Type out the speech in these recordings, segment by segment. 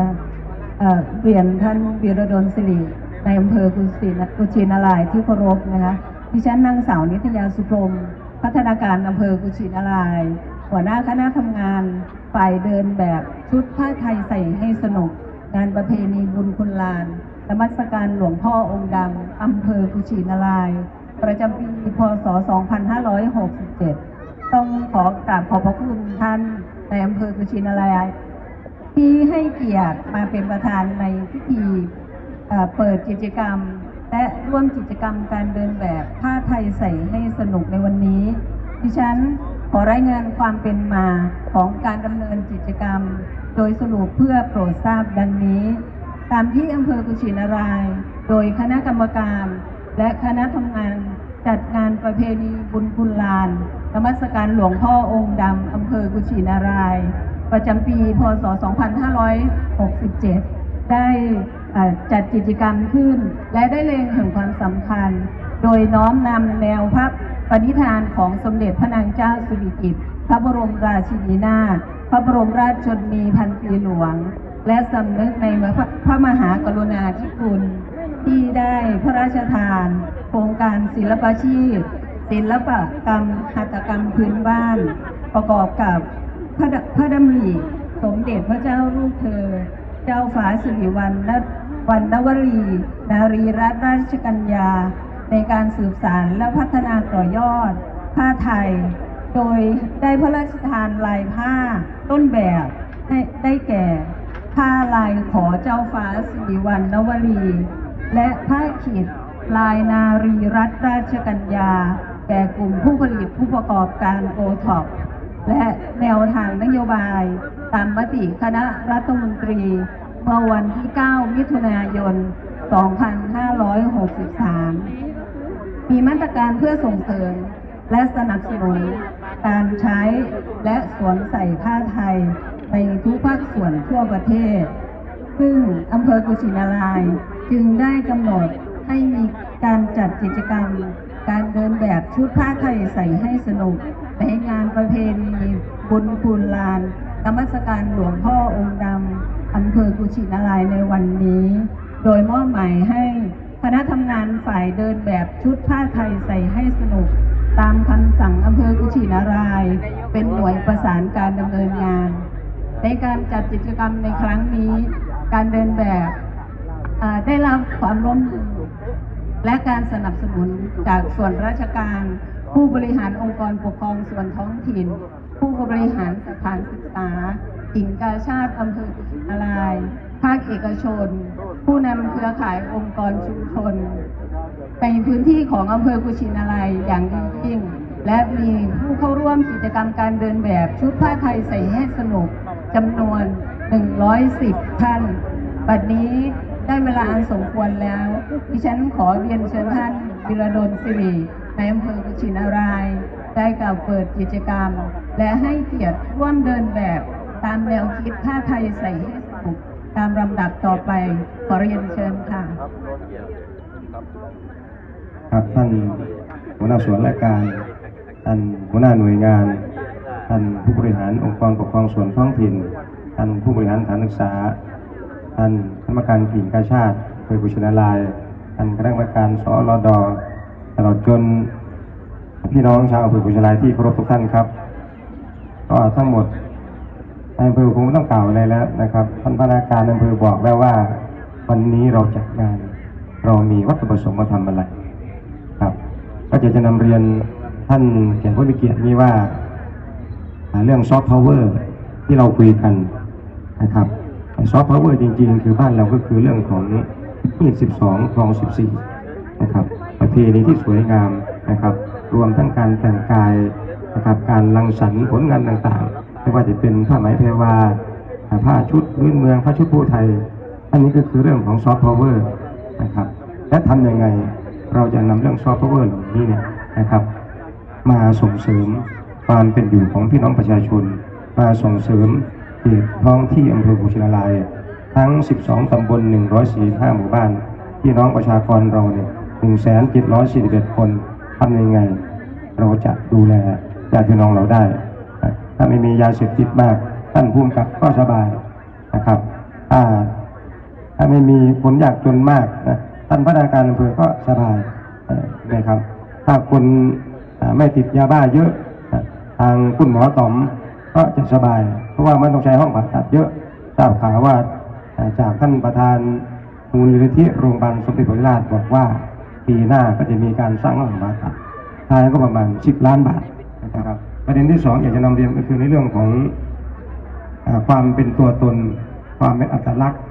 ค่ะเอ่อเรียนท่านวีรดลสิริในอำเภอกุชินกุชินารายที่เคารพนะคะดิฉันนางสาวนิตยาสุพรม พัฒนาการอำเภอกุชินารายหัวหน้าคณะทำงานฝ่ายเดินแบบชุดผ้าไทยใส่ให้สนุกงานประเพณีบุญคุณลานนมัสการหลวงพ่อองค์ดำอำเภอกุชินาราย ประจำปีพศ 2567 ต้องขอกราบขอบพระคุณท่านในอำเภอกุชินาราย ที่ให้เกียรติมาเป็นประธานในพิธีเปิดกิจกรรม และร่วมกิจกรรมการเดินแบบผ้าไทยใส่ให้สนุกในวันนี้ ดิฉันขอรายงานความเป็นมาของการดำเนินกิจกรรม โดยสรุปเพื่อโปรดทราบดังนี้ ตามที่อำเภอกุชินาราย โดยคณะกรรมการ และคณะทำงานจัดงานประเพณีบุญคุณลานนมัสการหลวงพ่อองค์ดำอำเภอกุชินาราย ประจำปี พศ 2567 ได้จัดกิจกรรมขึ้น และได้เล็งถึงความสำคัญ โดยน้อมนำแนวพระปณิธานของสมเด็จพระนางเจ้าสิริกิติ์พระบรมราชินีนาถพระบรมราชชนนีพันปีหลวง และสำนึกในพระพระมหากรุณาธิคุณที่ได้พระราชทาน โครงการศิลปาชีพศิลปกรรมหัตถกรรมพื้นบ้าน ประกอบกับ ระพระดำริสมเด็จพระเจ้าลูกเธอ เจ้าฟ้าสิริวัณวันนวรี นารีรัตนราชกัญญา ในการสืบสารและพัฒนาต่อยอด ผ้าไทย โดยได้พระราชทานลายผ้าต้นแบบได้แก่ ผ้าลายขอเจ้าฟ้าสิริวัณณวรี และผ้าขีดลายนารีรัตนราชกัญญา แก่กลุ่มผู้ผลิตผู้ประกอบการโอท็อป และแนวทางนโยบาย ตามมติคณะรัฐมนตรีเมื่อวันที่ 9 มิถุนายน 2563 มีมาตรการเพื่อส่งเสริมและสนับสนุนการใช้และสวมใส่ผ้าไทยในทุกภาคส่วนทั่วประเทศ ซึ่งอำเภอกุชินารายจึงได้กำหนดให้มีการจัดกิจกรรม การเดินแบบชุดผ้าไทยใส่ให้สนุก ในงานประเพณีบุญคุณลานนมัสการหลวงพ่อองค์ดำอำเภอกุชินารายในวันนี้ โดยมอบหมายให้คณะทำงานฝ่ายเดินแบบชุดผ้าไทยใส่ให้สนุก ตามคำสั่งอำเภอกุชินาราย เป็นหน่วยประสานการดำเนินงาน ในการจัดกิจกรรมในครั้งนี้ การเดินแบบได้รับความร่วมมือและการสนับสนุนจากส่วนราชการ ผู้บริหารองค์กรปกครองส่วนท้องถิ่น ผู้บริหารสถานศึกษาหญิงกาชาติอำเภอกุชินาราย ภาคเอกชน ผู้นำเครือข่ายองค์กรชุมชนในพื้นที่ของอำเภอกุชินารายอย่างยิ่ง และมีผู้เข้าร่วมกิจกรรมการเดินแบบชุดผ้าไทยใส่ให้สนุกจำนวน 110 ท่าน บัดนี้ได้เวลาอันสมควรแล้ว ดิฉันขอเรียนเชิญท่านวิรดลสิริ ในอำเภอกุชินาราย ได้กล่าวเปิดกิจกรรม และให้เกียรติร่วมเดินแบบตามแนวคิดผ้าไทยใส่ให้สนุกตามลำดับต่อไปขอเรียนเชิญค่ะ ครับท่านหัวหน้าส่วนราชการท่านหัวหน้าหน่วยงานท่านผู้บริหารองค์กรปกครองส่วนท้องถิ่นท่านผู้บริหารสถานศึกษาท่านคณะกรรมการกิ่งกาชาติเคยบุชนาลายท่านคณะกรรมการสอรดต ลอดจนพี่น้องชาวอำเภอบุชนายที่เคารพทุกท่านครับ ก็ทั้งหมดนายอำเภอคงไม่ต้องกล่าวอะไรแล้วนะครับท่านพนักงานอำเภอบอกแล้วว่า วันนี้เราจัดงาน เรามีวัตถุประสงค์มาทำอะไรครับ ก็จะจะนำเรียนท่านแขกผู้มีเกียรตินี้ว่า เรื่องซอฟต์พาวเวอร์ที่เราคุยกันนะครับซอฟต์พาวเวอร์จริง ๆ คือบ้านเราก็คือเรื่องของมีด12คลอง 14 นะครับ เพณีที่สวยงามนะครับ รวมทั้งการแต่งกายนะครับการรังสรรค์ผลงานต่างๆ ไม่ว่าจะเป็นผ้าไหมแพรวาผ้าชุดพื้นเมืองผ้าชุดผู้ไทย อันนี้ก็คือเรื่องของซอฟต์พาวเวอร์นะครับและทำยังไงเราจะนำเรื่องซอฟต์พาวเวอร์เหล่านี้เนี่ยนะครับมาส่งเสริมความเป็นอยู่ของพี่น้องประชาชน มาส่งเสริมเขตท้องที่อำเภอกุชินารายทั้ง 12 ตำบล 145 หมู่บ้าน พี่น้องประชากรเราเนี่ย 1,741 คนทำยังไง เราจะดูแลญาติพี่น้องเราได้ ถ้าไม่มียาเสพติดมาก ท่านภูมิกับก็สบายนะครับอ่าถ้าไม่มีคนยากจนมากนะท่านพนักงานอำเภอก็สบายนะครับ ถ้าคนไม่ติดยาบ้าเยอะทางคุณหมอต๋อมก็จะสบาย เพราะว่ามันต้องใช้ห้องผ่าตัดเยอะทราบข่าวว่าอ่าจากท่านประธานมูลนิธิโรงพยาบาลสมเด็จพระราชบอกว่า ปีหน้าก็จะมีการสร้างห้องผ่าตัดทายก็ประมาณ 10 ล้านบาทนะครับ ประเด็นที่สองอยากจะนำเรียนก็คือในเรื่องของอความเป็นตัวตน ความเป็นอัตลักษณ์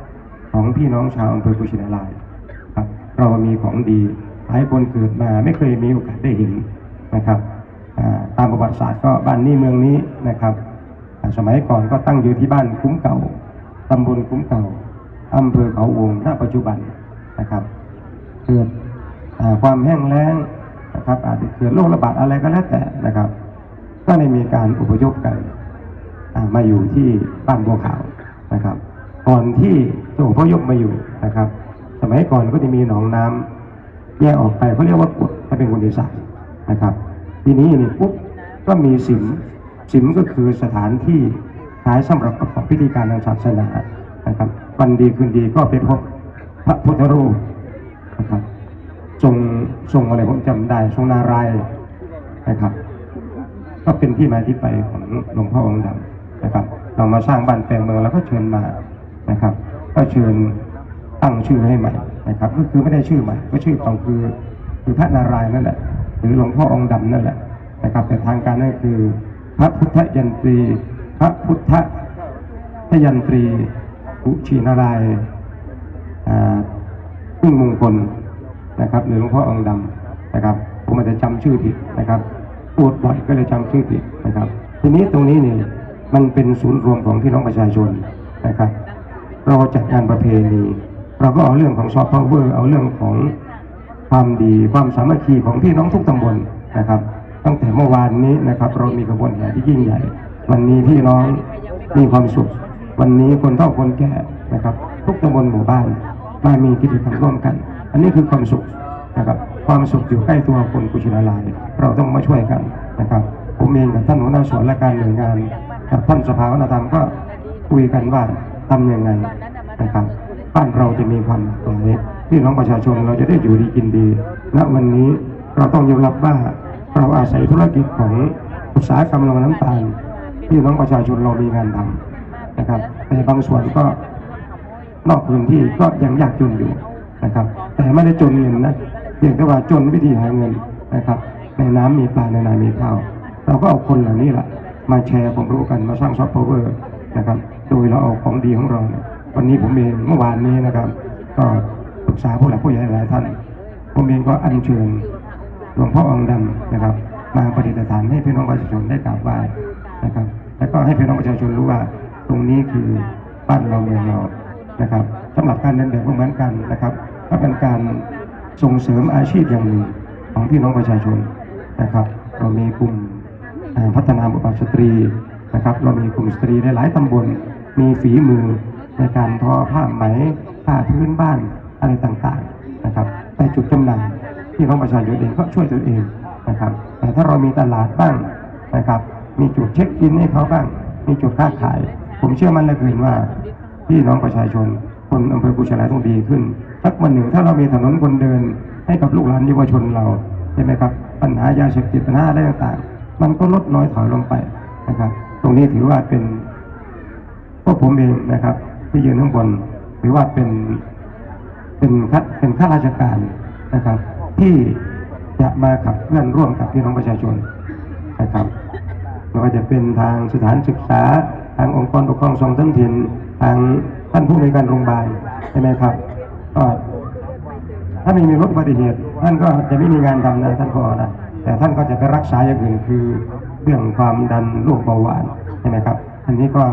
ของพี่น้องชาวอำเภอกุชินารายครับเรามีของดีหลายคนเกิดมาไม่เคยมีโอกาสได้เห็นนะครับตามประวัติศาสตร์ก็บ้านนี้เมืองนี้นะครับ สมัยก่อนก็ตั้งอยู่ที่บ้านคุ้มเก่าตำบลคุ้มเก่าอำเภอเขาวงณปัจจุบันนะครับ ความแห้งแล้งนะครับ อาจจะเกิดโรคระบาดอะไรก็แล้วแต่นะครับ ก็ได้มีการอพยพกันมาอยู่ที่บ้านบัวขาวนะครับ ก่อนที่จะอพยพมาอยู่นะครับ สมัยก่อนก็จะมีหนองน้ำแยกออกไปเขาเรียกว่ากดถ้าเป็นคนอีสานนะครับ ทีนี้นี่ปุ๊บก็มีสิมสิมก็คือสถานที่ใช้สำหรับประกอบพิธีการทางศาสนานะครับ วันดีคืนดีก็ไปพบพระพุทธรูปนะครับ ทรงทรงอะไรผมจำได้ทรงนารายนะครับ ก็เป็นที่มาที่ไปของหลวงพ่อองค์ดำนะครับ เรามาสร้างบ้านแปลงเมืองแล้วก็เชิญมานะครับ ก็เชิญตั้งชื่อให้ใหม่นะครับ ก็คือไม่ได้ชื่อใหม่ ก็ชื่อของคือคือพระนารายนั่นแหละ หรือหลวงพ่อองค์ดำนั่นแหละนะครับ แต่ทางการนั่นคือ พระพุทธยันตรี พระพุทธยันตรีอุชีนารายอ่าพึ่งมงคล นะครับหรือหลวงพ่อองค์ดำนะครับ ผมอาจจะจำชื่อผิดนะครับพูดบ่อยก็เลยจำชื่อผิดนะครับ ทีนี้ตรงนี้เนี่ยมันเป็นศูนย์รวมของพี่น้องประชาชนนะครับ เราจัดงานประเพณีเราก็เอาเรื่องของซอฟต์พาวเวอร์เอาเรื่องของความดีความสามัคคีของพี่น้องทุกตำบลนะครับ ตั้งแต่เมื่อวานนี้นะครับ เรามีกระบวนแห่ที่ยิ่งใหญ่ วันนี้พี่น้องมีความสุข วันนี้คนเฒ่าคนแก่นะครับ ทุกตำบลหมู่บ้าน มามีกิจกรรมร่วมกัน อันนี้คือความสุขนะครับความสุขอยู่ใกล้ตัวคนกุชินาลาย เราต้องมาช่วยกันนะครับ ผมเองกับท่านหัวหน้าส่วนและการหน่วยงานกับท่านสภาวัฒนธรรมก็คุยกันว่าทำยังไงนะครับบ้านเราจะมีความหลากหลายพี่น้องประชาชนเราจะได้อยู่ดีกินดีณวันนี้เราต้องยอมรับว่าเราอาศัยธุรกิจของอุตสาหกรรมโรงนน้ำตาลพี่น้องประชาชนเรามีงานทำนะครับแต่บางส่วนก็ นอกพื้นที่ก็ยังยากจนอยู่นะครับ แต่ไม่ได้จนเงินนะเพียงแต่ว่าจนวิธีหาเงินนะครับ ในน้ำมีปลาในนามีข้าว เราก็เอาคนเหล่านี้แหละมาแชร์ความรู้กันมาสร้างซอฟต์พาวเวอร์นะครับ โดยเราเอาของดีของเราเนี่ยวันนี้ผมเองเมื่อวานนี้นะครับ ก็ปรึกษาผู้หลักผู้ใหญ่หลายท่าน ผมเองก็อัญเชิญหลวงพ่อองค์ดำนะครับ มาประดิฐานให้พี่น้องประชาชนได้กราบไหว้นะครับ แล้วก็ให้พี่น้องประชาชนรู้ว่าตรงนี้คือบ้านเราเมืองเรา นะครับสำหรับการเดินแบบก็เหมือนกันนะครับก็เป็นการส่งเสริมอาชีพอย่างหนึ่งของพี่น้องประชาชนนะครับ เรามีกลุ่มพัฒนาบุพกาสตรีนะครับ เรามีกลุ่มสตรีในหลายตำบลมีฝีมือในการทอผ้าไหมผ้าพื้นบ้านอะไรต่างๆนะครับ แต่จุดจำหน่ายพี่น้องประชาชนเองก็ช่วยตัวเองนะครับ แต่ถ้าเรามีตลาดบ้างนะครับ มีจุดเช็คอินให้เขาบ้าง มีจุดค้าขาย ผมเชื่อมั่นเหลือเกินว่า พี่น้องประชาชน คนอำเภอกุชลายต้องดีขึ้นสักวันหนึ่งถ้าเรามีถนนคนเดินให้กับลูกหลานเยาวชนเราใช่ไหมครับ ปัญหายาเสพติดปัญหาอะไรต่างๆ มันก็ลดน้อยถอยลงไปนะครับ ตรงนี้ถือว่าเป็นพวกผมเองนะครับ ที่ยืนข้างบนถือว่าเป็นเป็นข้าเป็นข้าราชการนะครับ ที่จะมาขับเคลื่อนร่วมกับพี่น้องประชาชนนะครับไม่ว่าจะเป็นทางสถานศึกษาทางองค์กรปกครองส่วนท้องถิ่น ทางท่านผู้ในการโรงพยาบาลใช่ไหมครับก็ถ้าไม่มีรถอุบัติเหตุท่านก็จะไม่มีงานทำนะท่านพ่อนะแต่ท่านก็จะไปรักษาอย่างอื่นคือเรื่องความดันโรคเบาหวานใช่ไหมครับ อันนี้ก็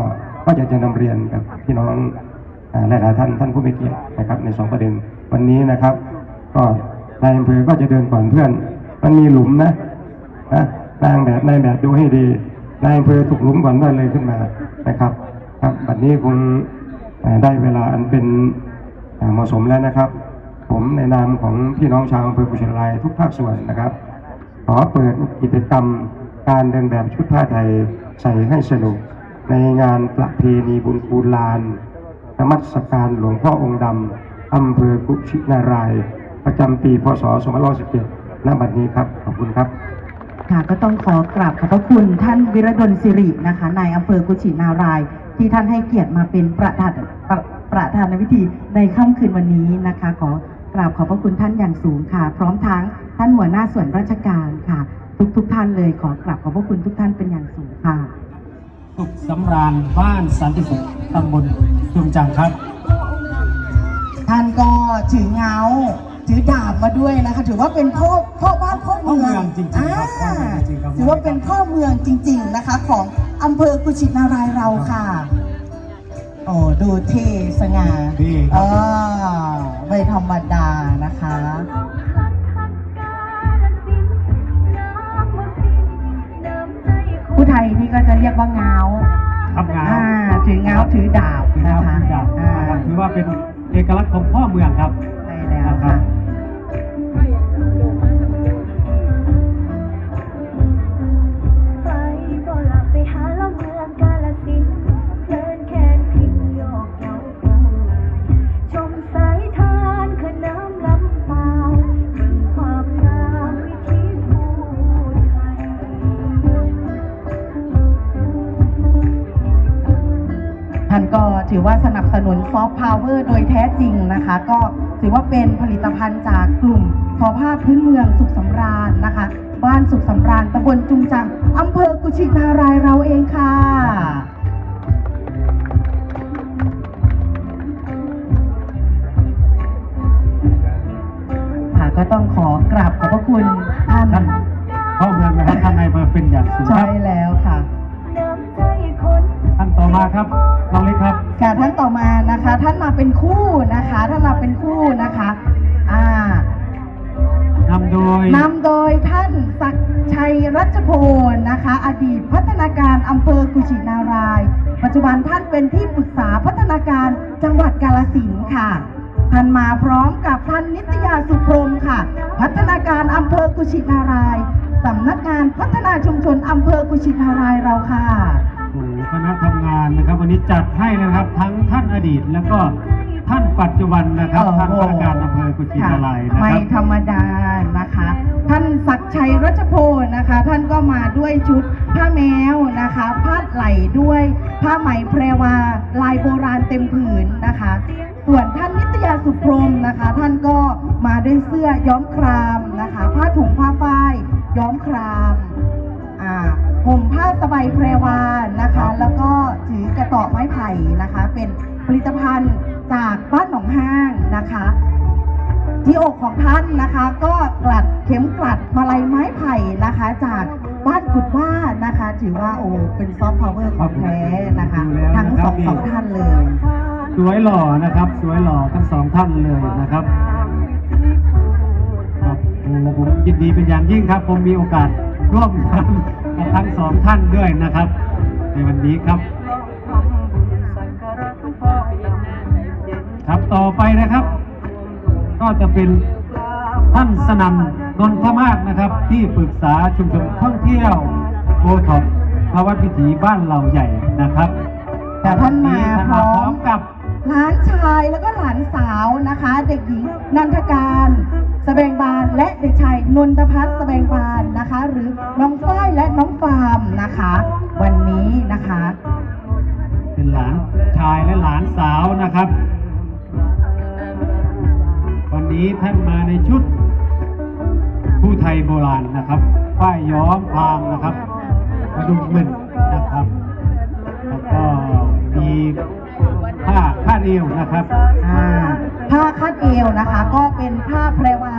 ก็จะจะนำเรียนกับพี่น้องอ่าหลายๆท่านท่านผู้มีเกียรตินะครับในสองประเด็นวันนี้นะครับ ก็นายอำเภอก็จะเดินก่อนเพื่อน มันมีหลุมนะนะนางแบบนายแบบดูให้ดีนายอำเภอถูกหลุมก่อนได้เลยขึ้นมานะครับ ครับบัดนี้คงได้เวลาอันเป็นเหมาะสมแล้วนะครับ ผมในนามของพี่น้องชาวอำเภอกุชินารายทุกภาคส่วนนะครับ ขอเปิดกิจกรรมการเดินแบบชุดผ้าไทยใส่ให้สนุก ในงานประเพณีบุญคูลานนมัสการหลวงพ่อองค์ดำอำเภอกุชินาราย ประจำปีพศ 2517ณบัดนี้ครับขอบคุณครับค่ะก็ต้องขอกราบขอบพระคุณท่านวิรดลสิรินะคะนายอำเภอกุชินาราย ที่ท่านให้เกียรติมาเป็นประธานประประธานในพิธีในค่ำคืนวันนี้นะคะ ขอกราบขอบพระคุณท่านอย่างสูงค่ะ พร้อมทั้งท่านหัวหน้าส่วนราชการค่ะ ทุกทุกๆท่านเลยขอกราบขอบพระคุณทุกท่านเป็นอย่างสูงค่ะสุขสำราญบ้านสันติสุขตำบลจุมจังครับ ท่านก็ถือเงา ถือดาบมาด้วยนะคะ ถือว่าเป็นพ่อพ่อบ้านพ่อเมืองพ่อเมืองจริงๆครับอ่าพ่อเมืองจริงๆครับ ถือว่าเป็นพ่อเมืองจริง ๆนะคะ ของอำเภอกุชินารายณ์เราค่ะโอ้ดูเท่สง่านี่คเอรับอไม่ธรรมดานะคะ ผู้ไทยนี่ก็จะเรียกว่าเงาครับงาอ่าถือเงาถือดาบถือนะว่าคะเป็นดาบอ่านะครับถือว่าเป็นเอกลักษณ์ของพ่อเมืองครับ ใช่แล้วค่ะ นุนซอฟต์พาวเวอร์โดยแท้จริงนะคะ ก็ถือว่าเป็นผลิตภัณฑ์จากกลุ่มทอผ้าพื้นเมืองสุขสำราญนะคะ บ้านสุขสำราญตำบลจุงจังอำเภอกุชินารายเราเองค่ะ ชินารายณ์สำนักงานพัฒนาชุมชนอำเภอกุชินารายณ์เราค่ะโอ้โหคณะทำงานนะครับ วันนี้จัดให้นะครับทั้งท่านอดีตแล้วก็ท่านปัจจุบันนะครับท่านว่าการอำเภอกุชินารายณ์นะไม่ครับธรรมดานะคะ ท่านศักดิ์ชัยรัชโพลนะคะ ท่านก็มาด้วยชุดผ้าแมวนะคะผ้าไหล่ด้วยผ้าไหมแพรวาลายโบราณเต็มผืนนะคะ ส่วนท่านนิตยาสุพรมนะคะ ท่านก็มาด้วยเสื้อย้อมครามนะคะ ผ้าถุงผ้าฝ้ายย้อมครามอ่าห่มผ้าสบายแพรวานะคะ แล้วก็ถือกระต่อไม้ไผ่นะคะ เป็นผลิตภัณฑ์จากบ้านหนองห้างนะคะ ที่อกของท่านนะคะ ก็กลัดเข็มกลัดมาลัยไม้ไผ่นะคะ จากบ้านกุดว่านะคะ ถือว่าโอ้เป็นซอฟต์พาวเวอร์ของแท้นะคะ ทั้งสองสองท่านเลย สวยหล่อนะครับ สวยหล่อทั้งสองท่านเลยนะครับครับผมยินดีเป็นอย่างยิ่งครับ ผมมีโอกาสร่วมงานกับทั้งสองท่านด้วยนะครับ ในวันนี้ครับ ครับต่อไปนะครับ ก็จะเป็นท่านสนันนนทมาศนะครับ ที่ปรึกษาชุมชนท่องเที่ยวโอท็อปภวัดวิถีบ้านเราใหญ่นะครับแต่ท่านมาพร้อมกับ หลานชายแล้วก็หลานสาวนะคะ เด็กหญิงนันทการสแบงบานและเด็กชายนนทพัฒน์สแบงบานนะคะ หรือน้องฝ้ายและน้องฟาร์มนะคะ วันนี้นะคะ เป็นหลานชายและหลานสาวนะครับ วันนี้ท่านมาในชุด ผู้ไทยโบราณนะครับ ป้ายย้อมพรางนะครับกระดุมเงินนะครับ เอวนะครับอ่าผ้าคาดเอวนะคะ ก็เป็นผ้าแพรวา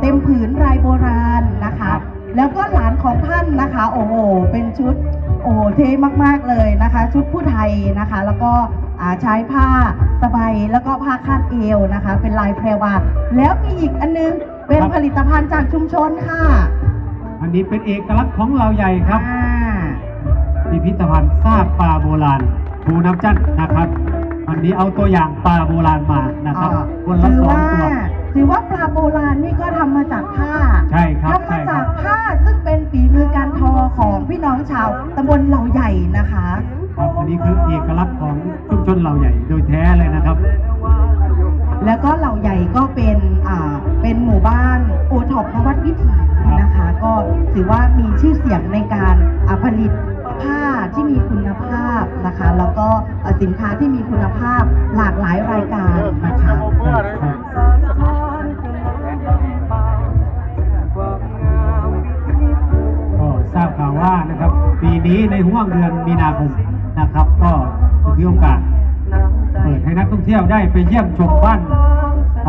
เต็มผืนลายโบราณนะคะ แล้วก็หลานของท่านนะคะ โอ้โหเป็นชุดโอ้โหเท่มากๆเลยนะคะ ชุดผู้ไทยนะคะ แล้วก็อ่าใช้ผ้าสบายแล้วก็ผ้าคาดเอวนะคะ เป็นลายแพรวาแล้วมีอีกอันนึงเป็นครับผลิตภัณฑ์จากชุมชนค่ะ อันนี้เป็นเอกลักษณ์ของเราใหญ่ครับอ่าพิพิธภัณฑ์ซากปลาโบราณภูน้ำจันทน์นะครับ วันนี้เอาตัวอย่างปลาโบราณมานะครับอ่าคนละถืสองว่าตัว ถือว่าปลาโบราณนี่ก็ทำมาจากผ้าใช่ครับทำใช่มาครัจากบผ้าซึ่งเป็นฝีมือการทอของพี่น้องชาวตำบลเหล่าใหญ่นะคะ ครับอันนี้คือเอกลักษณ์ของชุมชนเราใหญ่โดยแท้เลยนะครับ แล้วก็เหล่าใหญ่ก็เป็นอ่าเป็นหมู่บ้านโอท็อปนวัดวิถีนะคะ ก็ถือว่ามีชื่อเสียงในการอ่าผลิต ผ้าที่มีคุณภาพนะคะ แล้วก็สินค้าที่มีคุณภาพหลากหลายรายการนะคะก็ทราบข่าวว่านะครับ ปีนี้ในห่วงเดือนมีนาคมนะครับ ก็ถือโอกาสเปิดให้นักท่องเที่ยวได้ไปเยี่ยมชมบ้าน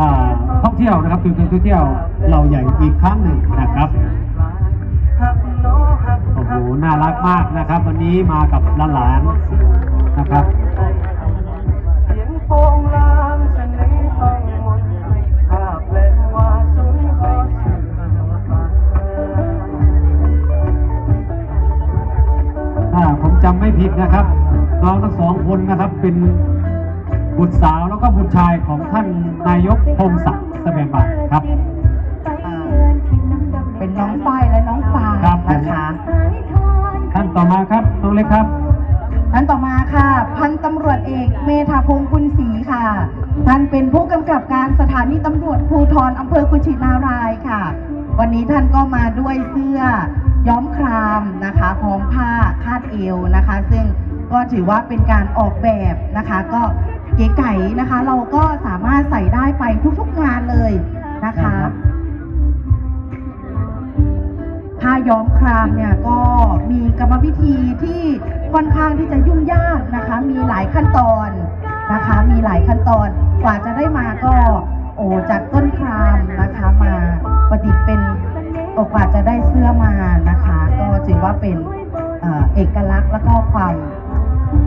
อ่าท่องเที่ยวนะครับชุมชนท่องเที่ยวเราใหญ่อีกครั้งหนึ่งนะครับ น่ารักมากนะครับ วันนี้มากับหลานๆนะครับถ้าผมจำไม่ผิดนะครับน้องทั้งสองคนนะครับเป็นบุตรสาวแล้วก็บุตรชายของท่านนายกพงศักดิ์แสวงบานครับ ต่อมาครับน้องเล็กครับ ท่านต่อมาค่ะ พันตำรวจเอกเมธาพงศ์กุลศรีค่ะ ท่านเป็นผู้กำกับการสถานีตำรวจภูธรอำเภอกุชินารายณ์ค่ะ วันนี้ท่านก็มาด้วยเสื้อย้อมครามนะคะพร้อมผ้าคาดเอวนะคะ ซึ่งก็ถือว่าเป็นการออกแบบนะคะ ก็เก๋ไก๋นะคะ เราก็สามารถใส่ได้ไปทุกๆงานเลยนะคะ ผ้าย้อมครามเนี่ยก็มีกรรมวิธีที่ค่อนข้างที่จะยุ่งยากนะคะ มีหลายขั้นตอนนะคะ มีหลายขั้นตอนกว่าจะได้มาก็โอ้จากต้นครามนะคะมาประดิษฐ์เป็นโอกว่าจะได้เสื้อมานะคะ ก็ถือว่าเป็นเอ่อเอกลักษณ์แล้วก็ความ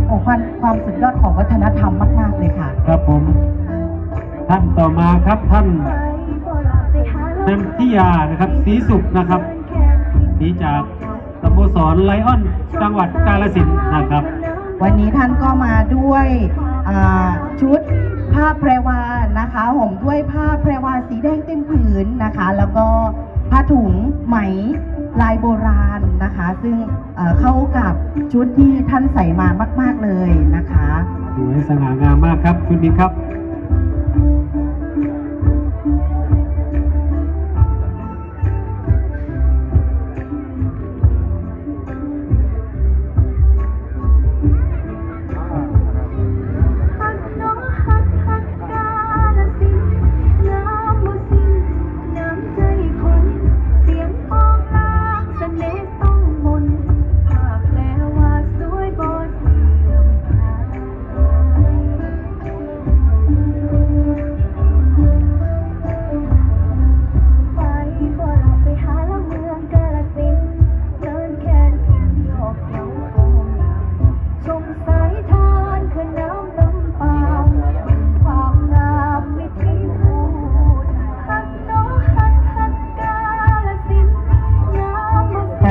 โอ้ความความสุดยอดของวัฒนธรรมมาก ๆ เลยค่ะ ครับผม ท่านต่อมาครับท่านนันทิยานะครับศรีสุขนะครับ นีจากสโมสรไลออนจังหวัดกาฬสินธุ์นะครับ วันนี้ท่านก็มาด้วยอ่าชุดผ้าแพรวานะคะห่มด้วยผ้าแพรวาสีแดงเต็มผืนนะคะ แล้วก็ผ้าถุงไหมลายโบราณนะคะ ซึ่งเอ่อเข้ากับชุดที่ท่านใส่มามาก ๆเลยนะคะสวยสง่างามมากครับชุดนี้ครับ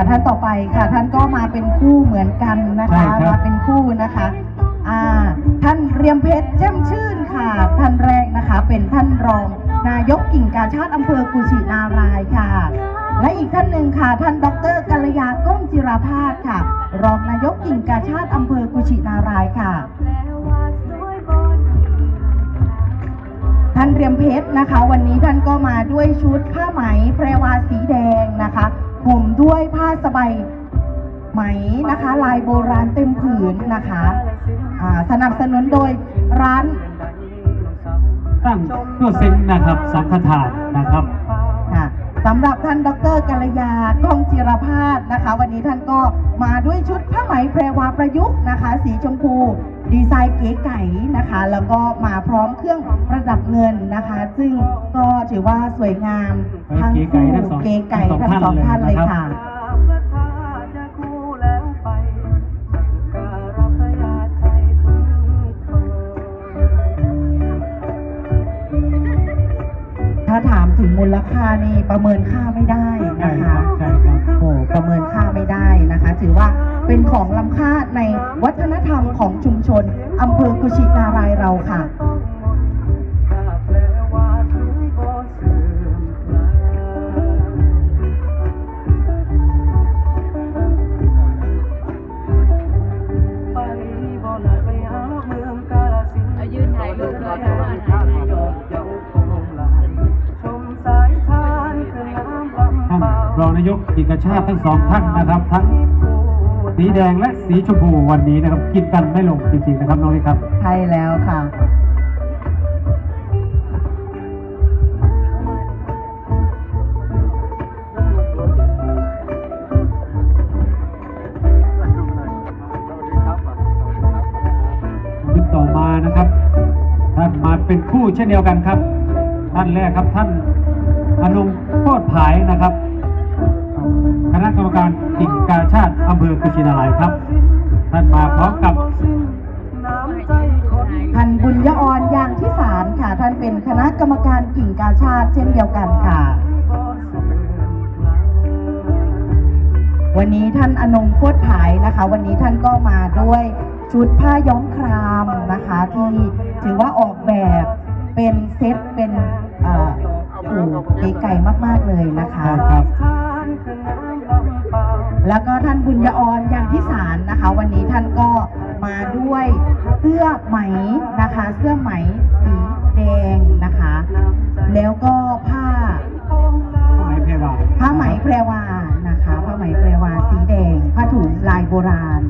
ท่านต่อไปค่ะ ท่านก็มาเป็นคู่เหมือนกันนะคะใช่ครับ มาเป็นคู่นะคะอ่าท่านเรียมเพชรแจ่มชื่นค่ะ ท่านแรกนะคะ เป็นท่านรองนายกกิ่งกาชาติอำเภอกุชินารายณ์ค่ะ และอีกท่านหนึ่งค่ะ ท่านดรกัลยาก้องจิราพาสค่ะ รองนายกกิ่งกาชาติอำเภอกุชินารายณ์ค่ะแปลว่าสวยบ่เสื่อมคลายท่านเรียมเพชรนะคะ วันนี้ท่านก็มาด้วยชุดผ้าไหมแพรวาสีแดงนะคะ ห่มด้วยผ้าสบายไหมนะคะ ลายโบราณเต็มผืนนะคะอ่าสนับสนุนโดยร้านตั้งเพื่อเซ็งนะครับสังฆทานนะครับค่ะสำหรับท่านดรกัลยาก้องจิรพาสนะคะ วันนี้ท่านก็มาด้วยชุดผ้าไหมแพรวาประยุกต์นะคะ สีชมพู ดีไซน์เก๋ไก๋นะคะ แล้วก็มาพร้อมเครื่องประดับเงินนะคะ ซึ่งก็ถือว่าสวยงามทั้งเก๋ไก่คู่ทั้งสองเก๋ไก่ทั้ทั้งงสสอองงท่าท่านนเลเลยยนะครับค่ะพระธาตุจะคู่แล้วไปสักการะพระยาใจสุนทรถ้าถามถึงมูลค่านี่ประเมินค่าไม่ได้ใช่นะครัคะบใช่ครับโอ้ประเมินค่าไม่ได้นะคะ ถือว่า เป็นของล้ำค่าในวัฒนธรรมของชุมชนอำเภอกุชินารายเราค่ะต้องมนถ่ายไปดูแลดอกเจ้าโคงลายชมสายทานน้ำลำท่านเปล่ารองนายกกิจชาติทั้งสองท่านนะครับทั้ง สีแดงและสีชมพูวันนี้นะครับ กินกันไม่ลงจริงๆนะครับน้องเล็กครับ ใช่แล้วค่ะขึ้นต่อมานะครับ ท่านมาเป็นคู่เช่นเดียวกันครับ ท่านแรกครับท่านอนงโคตรผายนะครับ คณะกรรมการกิ่งกาชาติอำเภอกุชินารายณ์ครับ ท่านมาพร้อมกับน้ำใจคนท่านบุญยออนยางที่สารค่ะ ท่านเป็นคณะกรรมการกิ่งกาชาติเช่นเดียวกันค่ะ วันนี้ท่านอนงโคตรผายนะคะ วันนี้ท่านก็มาด้วยชุดผ้าย้อมครามนะคะ ที่ถือว่าออกแบบเป็นเซตเป็นเอ่อโอ้เก๋ไก่มาก ๆ เลยนะคะครับ แล้วก็ท่านบุญยออนยันพิสารนะคะ วันนี้ท่านก็มาด้วยเสื้อไหมนะคะ เสื้อไหมสีแดงนะคะ แล้วก็ผ้าสมัยเพวาผ้าไหมแพรวานะคะ ผ้าไหมแพรวาสีแดงผ้าถุงลายโบราณ